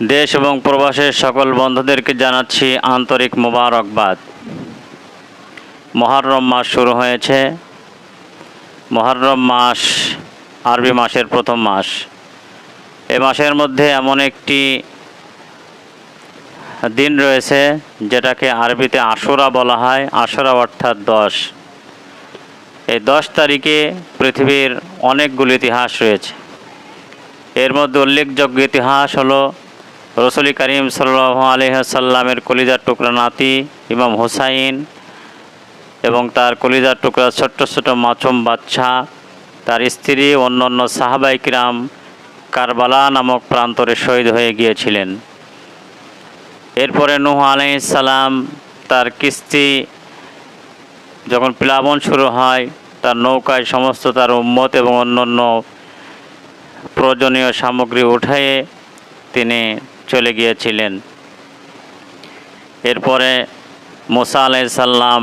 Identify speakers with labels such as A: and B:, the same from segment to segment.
A: দেশ এবং প্রবাসের সকল বন্ধুদেরকে জানাচ্ছি আন্তরিক মোবারকবাদ। মহরম মাস শুরু হয়েছে। মহরম মাস আরবি মাসের প্রথম মাস। এ মাসের মধ্যে এমন একটি দিন রয়েছে, যেটাকে আরবিতে আশুরা বলা হয়, আশুরা অর্থাৎ দশ। এই দশ তারিখে পৃথিবীর অনেকগুলো ইতিহাস রয়েছে। এর মধ্যে উল্লেখযোগ্য ইতিহাস হলো রসুল করিম সাল্লাহ আলহাসাল্লামের কলিজার টুকরা নাতি ইমাম হুসাইন এবং তার কলিজার টুকরা ছোট্ট ছোট মাছুম বাচ্চা, তার স্ত্রী অন্য অন্য সাহাবাই কিরাম কারবালা নামক প্রান্তরে শহীদ হয়ে গিয়েছিলেন। এরপরে নুহ আলাইসাল্লাম তার কিস্তি যখন প্লাবন শুরু হয়, তার নৌকায় সমস্ত তার উম্মত এবং অন্যান্য প্রয়োজনীয় সামগ্রী উঠিয়ে তিনি চলে গিয়েছিলেন। এরপরে মোসা আলাইসাল্লাম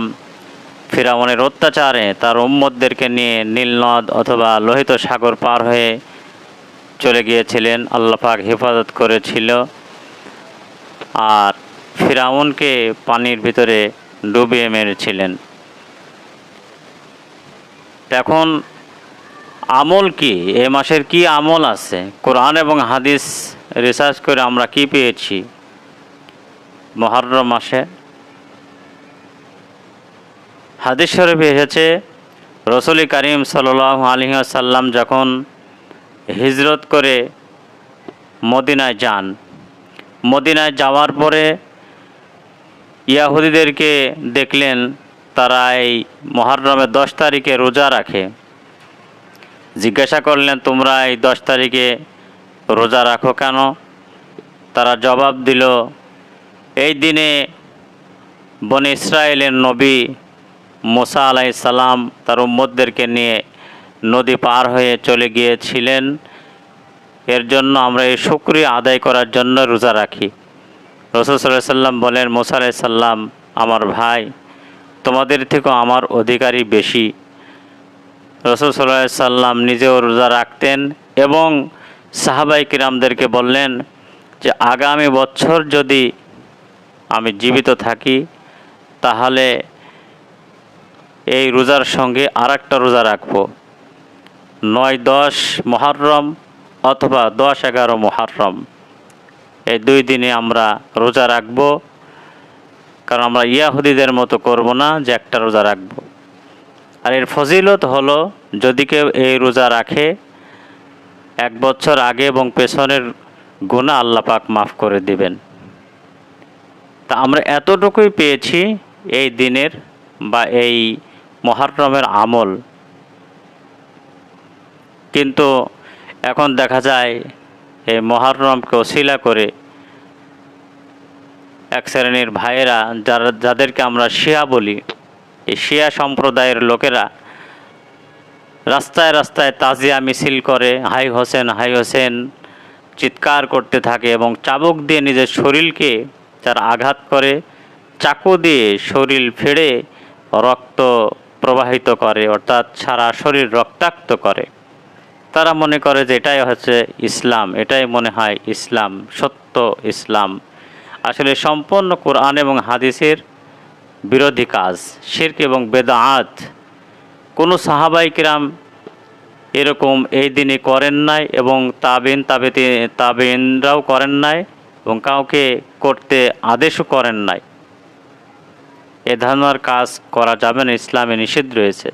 A: ফিরাউনের অত্যাচারে তার উম্মতদেরকে নিয়ে নীলনদ অথবা লোহিত সাগর পার হয়ে চলে গিয়েছিলেন। আল্লাপাক হেফাজত করেছিল। আর ফিরাউনকে পানির ভিতরে ডুবিয়ে মেরেছিলেন। এখন আমল কি? এ মাসের কি আমল আছে? কোরআন এবং হাদিস রিসার্চ করে আমরা কি পেয়েছি? মহরম মাসে। হাদিস শরীফে এসেছে, রসুল করিম সাল আলী সাল্লাম যখন হিজরত করে মদিনায় যান, মদিনায় যাওয়ার পরে ইয়াহুদিদেরকে দেখলেন, তারা এই মহরমের দশ তারিখে রোজা রাখে। জিজ্ঞাসা করলেন, তোমরা এই দশ তারিখে রোজা রাখো কেন? তারা জবাব দিল, এই দিনে বন ইসরায়েলের নবী মোসা আলাই সালাম তার উম্মদদেরকে নিয়ে নদী পার হয়ে চলে গিয়েছিলেন। এর জন্য আমরা এই শুক্রিয়া আদায় করার জন্য রোজা রাখি। রসুল সাল্লাহ সাল্লাম বলেন, মোসা আলাই সাল্লাম আমার ভাই, তোমাদের থেকেও আমার অধিকারী বেশি। রসুল সাল্লাম নিজেও রোজা রাখতেন এবং সাহাবাই কিরামদেরকে বললেন যে, আগামী বছর যদি আমি জীবিত থাকি, তাহলে এই রোজার সঙ্গে আর একটা রোজা রাখব। নয় দশ মহরম অথবা দশ এগারো মহরম এই দুই দিনে আমরা রোজা রাখব। কারণ আমরা ইয়াহুদিদের মতো করব না যে একটা রোজা রাখব। আর এর ফজিলত হলো, যদি কেউ এই রোজা রাখে, এক বছর আগে এবং পেছনের গুণা আল্লাহ পাক মাফ করে দিবেন। তা আমরা এতটুকুই পেয়েছি এই দিনের বা এই মহরমের আমল। কিন্তু এখন দেখা যায়, এই মহরমকে অশিলা করে এক শ্রেণির ভাইয়েরা, যারা যাদেরকে আমরা শিয়া বলি এই শিয়া সম্প্রদায়ের লোকেরা রাস্তায় রাস্তায় তাজিয়া মিছিল করে, হাই হোসেন হাই হোসেন, চিৎকার করতে থাকে এবং চাবুক দিয়ে নিজের শরীরকে তার আঘাত করে, চাকু দিয়ে শরীর ফেড়ে রক্ত প্রবাহিত করে, অর্থাৎ সারা শরীর রক্তাক্ত করে। তারা মনে করে যে এটাই হচ্ছে ইসলাম, এটাই মনে হয় ইসলাম, সত্য ইসলাম। আসলে সম্পূর্ণ কোরআন এবং হাদিসের বিরোধী কাজ, শির্ক এবং বেদাআত কোনো সাহাবাই কিরাম এরকম এই দিনে করেন নাই এবং তাবিন তাবেতে তাবিনরাও করেন নাই এবং কাউকে করতে আদেশও করেন নাই। এ ধরনের কাজ করা যাবে না, ইসলামে নিষেধ রয়েছে।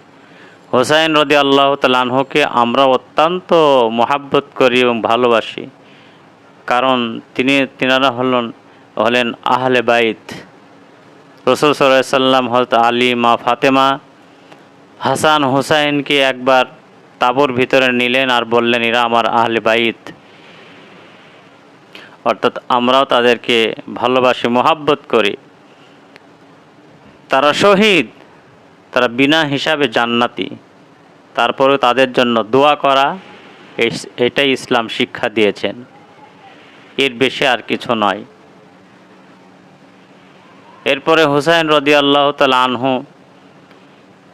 A: হোসাইন রদি আল্লাহ তালানহকে আমরা অত্যন্ত মহাব্বত করি এবং ভালোবাসি। কারণ তিনি, তিনারা হলেন হলেন আহলে বাইত। রসুল সাল্লাহ সাল্লাম হজরত আলী, মা ফাতেমা, হাসান হুসাইনকে একবার তাবুর ভিতরে নিলেন আর বললেন, এরা আমার আহলে বাইত। অর্থাৎ আমরাও তাদেরকে ভালোবাসি, মোহাব্বত করি। তারা শহীদ, তারা বিনা হিসাবে জান্নাতি। তারপরেও তাদের জন্য দোয়া করা এটাই ইসলাম শিক্ষা দিয়েছেন। এর বেশি আর কিছু নয়। এরপরে হুসাইন রদি আল্লাহ আনহু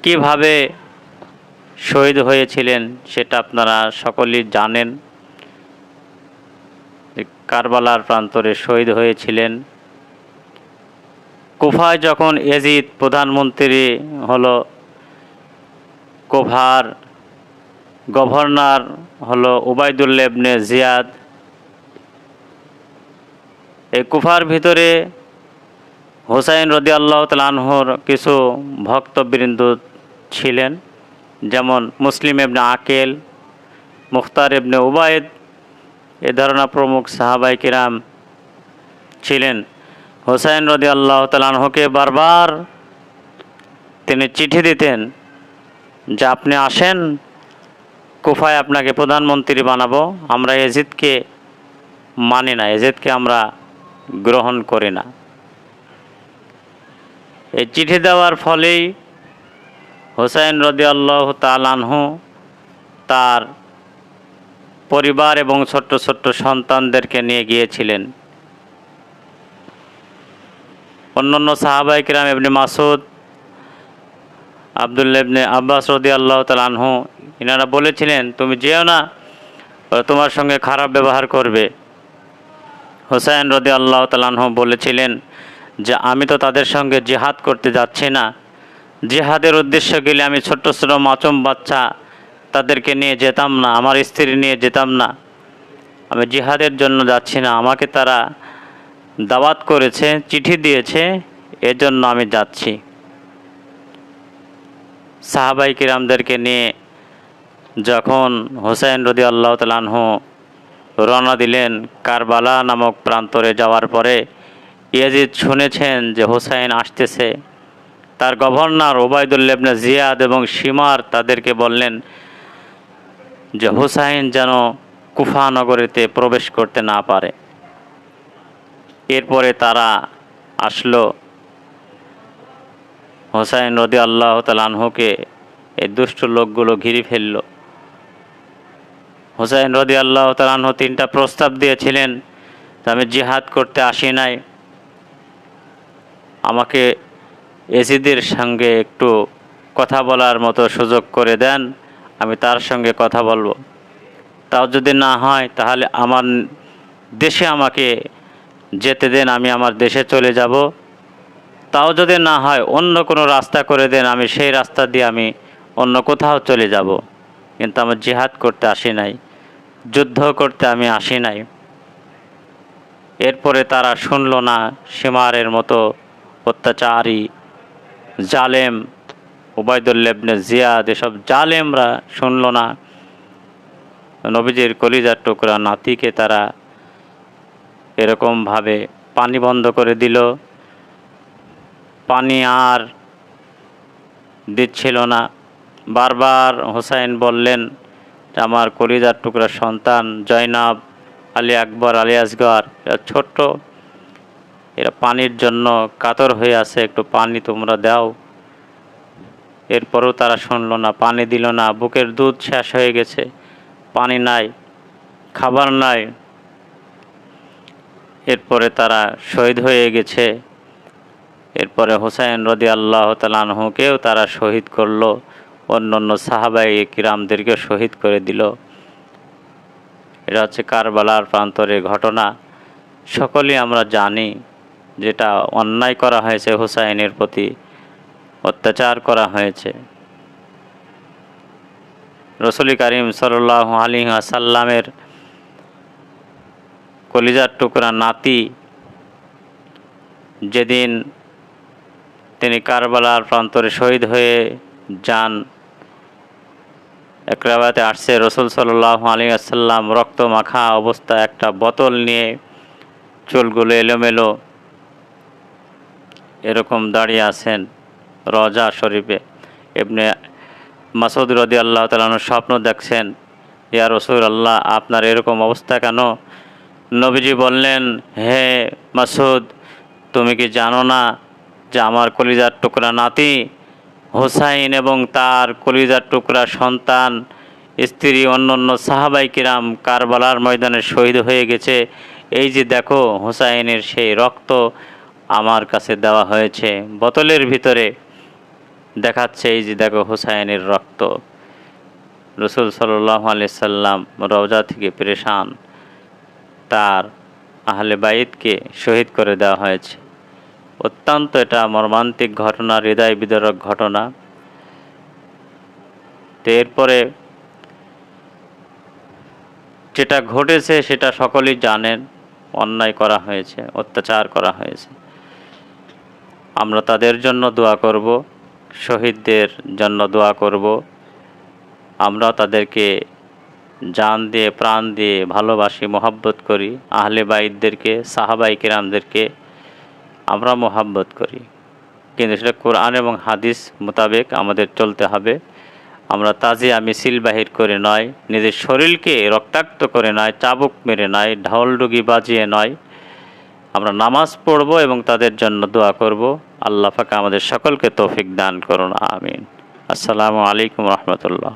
A: কীভাবে শহীদ হয়েছিলেন সেটা আপনারা সকলেই জানেন। কারবালার প্রান্তরে শহীদ হয়েছিলেন। কুফায় যখন এজিদ প্রধানমন্ত্রী হলো কোভার গভর্নর হলো উবাইদুল্লেবনে জিয়াদ, এই কুফার ভিতরে হোসাইন রদি আল্লাহ তালানহর কিছু ভক্তবৃন্দ ছিলেন, যেমন মুসলিম এবনে আকেল, মুখতার এবনে উবায়দ, এ ধরনের প্রমুখ সাহাবাই কিরাম ছিলেন। হোসাইন রদি আল্লাহ তালানহকে বারবার তিনি চিঠি দিতেন যে, আপনি আসেন, কুফায় আপনাকে প্রধানমন্ত্রী বানাবো, আমরা এজিদকে মানি না, এজিদকে আমরা গ্রহণ করি না। এই চিঠি দেওয়ার ফলেই হোসাইন রদি আল্লাহ তালানহু তার পরিবার এবং ছোট্ট ছোট্ট সন্তানদেরকে নিয়ে গিয়েছিলেন। অন্যান্য সাহাবাই কিরাম এমনি মাসুদ আবদুল্লা ইবনে আব্বাস রদি আল্লাহ তালানহু এনারা বলেছিলেন, তুমি যেও না তোমার সঙ্গে খারাপ ব্যবহার করবে। হোসাইন রদি আল্লাহ তালানহু বলেছিলেন যে আমি তো তাদের সঙ্গে জেহাদ করতে যাচ্ছি না। জেহাদের উদ্দেশ্য গেলে আমি ছোট্ট ছোট মাচুম বাচ্চা তাদেরকে নিয়ে যেতাম না, আমার স্ত্রী নিয়ে যেতাম না। আমি জিহাদের জন্য যাচ্ছি না, আমাকে তারা দাওয়াত করেছে, চিঠি দিয়েছে, এজন্য আমি যাচ্ছি। সাহাবাই কিরামদেরকে নিয়ে যখন হোসেন রদি আল্লাহ তালানহু রওনা দিলেন কারবালা নামক প্রান্তরে যাওয়ার পরে ইয়াজিদ শুনেছেন যে হোসাইন আসতেছে। তার গভর্নর ওবায়দুল্লেবনে জিয়াদ এবং সীমার তাদেরকে বললেন যে হোসাইন যেন কুফা নগরীতে প্রবেশ করতে না পারে। এরপরে তারা আসলো। হোসাইন রদি আল্লাহ তালানহুকে এই দুষ্ট লোকগুলো ঘিরে ফেলল। হোসাইন রদি আল্লাহ তালানহু তিনটা প্রস্তাব দিয়েছিলেন আমি জিহাদ করতে আসি নাই। আমাকে এজিদের সঙ্গে একটু কথা বলার মতো সুযোগ করে দেন, আমি তার সঙ্গে কথা বলব। তাও যদি না হয়, তাহলে আমার দেশে আমাকে যেতে দেন, আমি আমার দেশে চলে যাব। তাও যদি না হয়, অন্য কোনো রাস্তা করে দেন, আমি সেই রাস্তা দিয়ে আমি অন্য কোথাও চলে যাব। কিন্তু আমার জিহাদ করতে আসি নাই, যুদ্ধ করতে আমি আসি নাই। এরপরে তারা শুনল না, সীমারের মতো অত্যাচারী, জালেম উবায়দুল্লেবনে জিয়াদ, এসব জালেমরা শুনল না। নবীজির কলিজার টুকরা নাতিকে তারা এরকমভাবে পানি বন্ধ করে দিল। পানি আর দিচ্ছিল না। বারবার হোসাইন বললেন, আমার কলিজার টুকরা সন্তান জয়নাব আলী আকবর আলী আসগর ছোট্ট এরা পানির জন্য কাতর হয়ে আছে, একটু পানি তোমরা দাও। এরপরও তারা শুনলো না, পানি দিল না, বুকের দুধ শেষ হয়ে গেছে, পানি নাই, খাবার নাই। এরপরে তারা শহীদ হয়ে গেছে। এরপরে হোসাইন রদি আল্লাহ তালানহুকেও তারা শহীদ করল অন্য অন্য সাহাবাই কিরামদেরকে শহীদ করে দিল। এটা হচ্ছে কারবালার প্রান্তরের ঘটনা, সকলেই আমরা জানি। যেটা অন্যায় করা হয়েছে হুসাইনের প্রতি, অত্যাচার করা হয়েছে। রসুল করিম সাল্লাহ আলী আসাল্লামের কলিজার টুকরা নাতি যেদিন তিনি কারবালার প্রান্তরে শহীদ হয়ে যান একরাবাতে আসছে রসুল সাল্লাহ আলী আসাল্লাম রক্ত মাখা অবস্থা একটা বোতল নিয়ে চুলগুলো এলোমেলো এরকম দাঁড়িয়ে আছেন রজা শরীফে। এমনি মাসুদ রদি আল্লাহ তালানোর স্বপ্ন দেখছেন, ইয়া রসুল আল্লাহ আপনার এরকম অবস্থা কেন? নবীজি বললেন, হে মাসুদ তুমি কি জানো না যে আমার কলিজার টুকরা নাতি হোসাইন এবং তার কলিজার টুকরা সন্তান, স্ত্রী অন্য অন্য সাহাবাই কিরাম কারবালার ময়দানে শহীদ হয়ে গেছে? এই যে দেখো হোসাইনের সেই রক্ত আমার কাছে দেওয়া হয়েছে। বোতলের ভিতরে দেখাচ্ছে এই যে দেখো হুসাইনের রক্ত। রসুল সাল্লাহ আলি সাল্লাম রওজা থেকে পরেশান। তার আহলে বাইতকে শহীদ করে দেওয়া হয়েছে। অত্যন্ত এটা মর্মান্তিক ঘটনা, হৃদয় বিদারক ঘটনা। তো এরপরে যেটা ঘটেছে সেটা সকলেই জানেন, অন্যায় করা হয়েছে, অত্যাচার করা হয়েছে। আমরা তাদের জন্য দোয়া করব, শহীদদের জন্য দোয়া করব। আমরা তাদেরকে জান দিয়ে, প্রাণ দিয়ে ভালোবাসি, মোহাব্বত করি, আহলে বাইদদেরকে সাহাবাই কিরামদেরকে আমরা মোহাব্বত করি। কিন্তু সেটা কোরআন এবং হাদিস মোতাবেক আমাদের চলতে হবে। আমরা তাজিয়া মিছিল বাহির করে নয়, নিজের শরীরকে রক্তাক্ত করে নয়, চাবুক মেরে নয় ঢাউল ডুগি বাজিয়ে নয় আমরা নামাজ পড়ব এবং তাদের জন্য দোয়া করব। আল্লাহ ফাঁকা আমাদের সকলকে তৌফিক দান করুন, আমিন। আসসালামু আলাইকুম রহমতুল্লাহ।